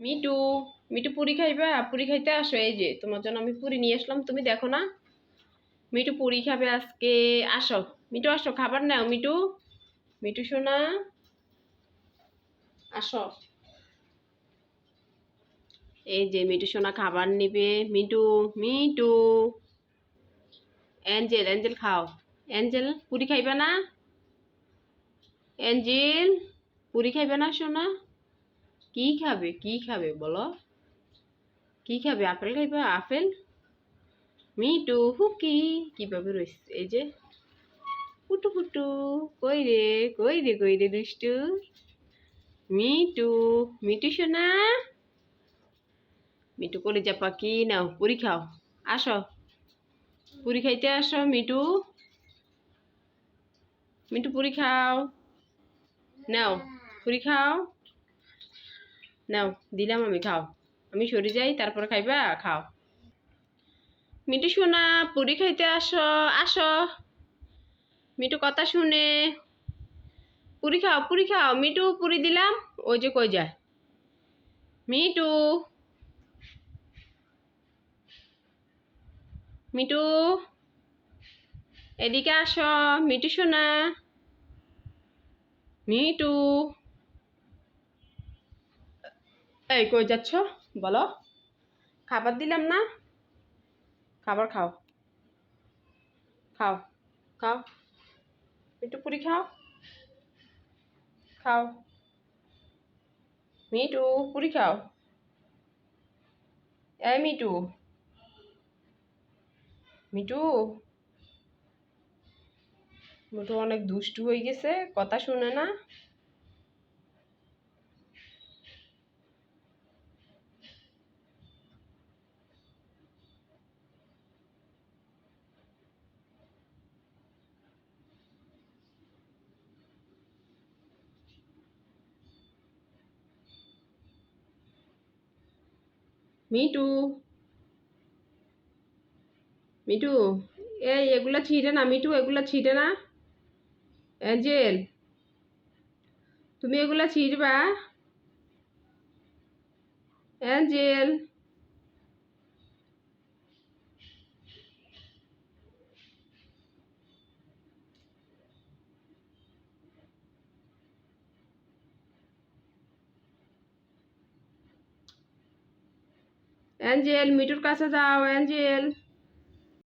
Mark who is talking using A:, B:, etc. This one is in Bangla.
A: মিটু মিটু পুরি খাইবা? পুরি খাইতে আসো, এই যে, তোমার জন্য আমি পুরি নিয়ে আসলাম, তুমি দেখো না? মিটু পুরি খাবে আজকে, আসো। মিটু আসো, খাবার নাও মিটু মিটু সোনা আসো। এই যে মিটু সোনা খাবার নিবে। মিটু মিটু অ্যাঞ্জেল অ্যাঞ্জেল খাও। অ্যাঞ্জেল, পুরি খাইবা না? অ্যাঞ্জেল, পুরি খাইবে না সোনা কি খাবে কি খাবে বলো? কি খাবে, আপেল খাইবা? আপেল? মিটু হুকি, কীভাবে রয়েছে এই যে ফুটু ফুটু কই রে কই রে কই রে দুষ্টু। মিটু মিটু সোনা। মিটু করে যা পাখি নাও? পুরি খাও। আসো। পুরি খাইতে আসো মিটু মিটু পুরি খাও। নাও, পুরি খাও। নাও, দিলাম আমি, খাও। আমি সরে যাই, তারপরে খাইবা, খাও। মিটু শোনা, পুরি খাইতে আসো আসো। মিটু কথা শুনে, পুরি খাও পুরি খাও। মিটু পুরি দিলাম, ওই যে কই যায়? মিটু মিটু এদিকে আসো মিটু শোনা। মিটু এই, কই যাচ্ছ? বলো। খাবার দিলাম না? খাবার খাও। খাও খাও। মিটু পুরি খাও। খাও। মিটু পুরি খাও। এই মিটু মিটু মিটু অনেক দুষ্টু হয়ে গেছে, কথা শুনে না। মিটু মিটু এই এগুলা ছিঁড়ে না মিটু এগুলা ছিঁড়ে না। অ্যাঞ্জেল, তুমি এগুলা ছিঁড়বা। অ্যাঞ্জেল অ্যাঞ্জেল মিটুর কাছে যাও অ্যাঞ্জেল